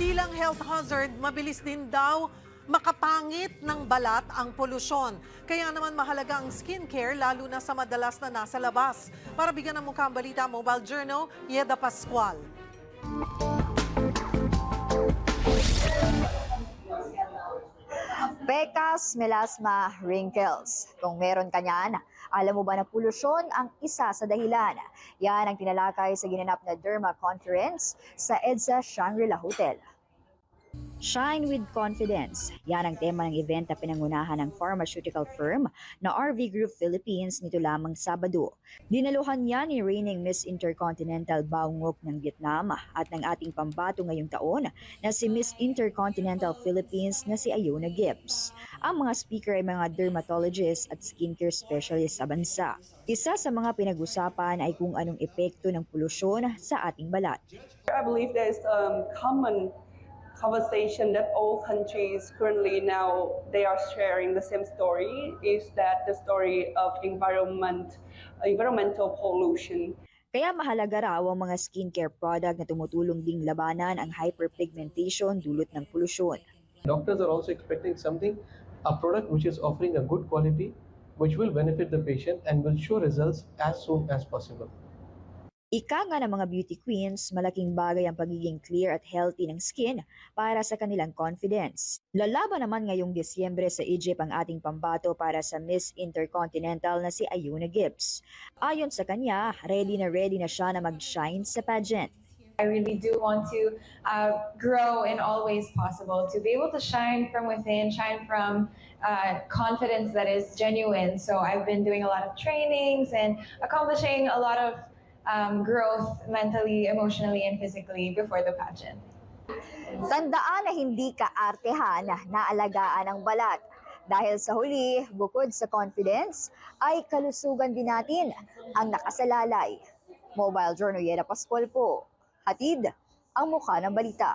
Hindi lang health hazard, mabilis din daw makapangit ng balat ang polusyon. Kaya naman mahalaga ang skincare lalo na sa madalas na nasa labas. Para bigyan ng mukha ang balita, Mobile Journal, Yeda Pascual. Pekas, melasma, wrinkles. Kung meron ka niyan, alam mo ba na polusyon ang isa sa dahilan? Yan ang tinalakay sa ginanap na Derma Conference sa EDSA Shangri-La Hotel. Shine with Confidence. Yan ang tema ng event na pinangunahan ng pharmaceutical firm na RV Group Philippines nito lamang Sabado. Dinaluhan niya ni reigning Miss Intercontinental Bao Ngoc ng Vietnam at ng ating pambato ngayong taon na si Miss Intercontinental Philippines na si Ayona Gibbs. Ang mga speaker ay mga dermatologists at skincare specialists sa bansa. Isa sa mga pinag-usapan ay kung anong epekto ng polusyon sa ating balat. I believe there's um, common conversation that all countries currently now they are sharing the same story is that the story of environment environmental pollution Kaya mahalaga raw ang mga skincare product na tumutulong ding labanan ang hyperpigmentation dulot ng polusyon. Doctors are also expecting something, a product which is offering a good quality, which will benefit the patient and will show results as soon as possible. Ika nga ng mga beauty queens, malaking bagay ang pagiging clear at healthy ng skin para sa kanilang confidence. Lalaban naman ngayong Disyembre sa Egypt ang ating pambato para sa Miss Intercontinental na si Ayuna Gibbs. Ayon sa kanya, ready na ready na siya na mag-shine sa pageant. I really do want to uh, grow in all ways possible, to be able to shine from within, shine from uh, confidence that is genuine. So I've been doing a lot of trainings and accomplishing a lot of um, growth mentally, emotionally, and physically before the pageant. Tandaan na hindi ka artehan na alagaan ang balat. Dahil sa huli, bukod sa confidence, ay kalusugan din natin ang nakasalalay. Mobile Journal Yera Pascual po. Hatid ang mukha ng balita.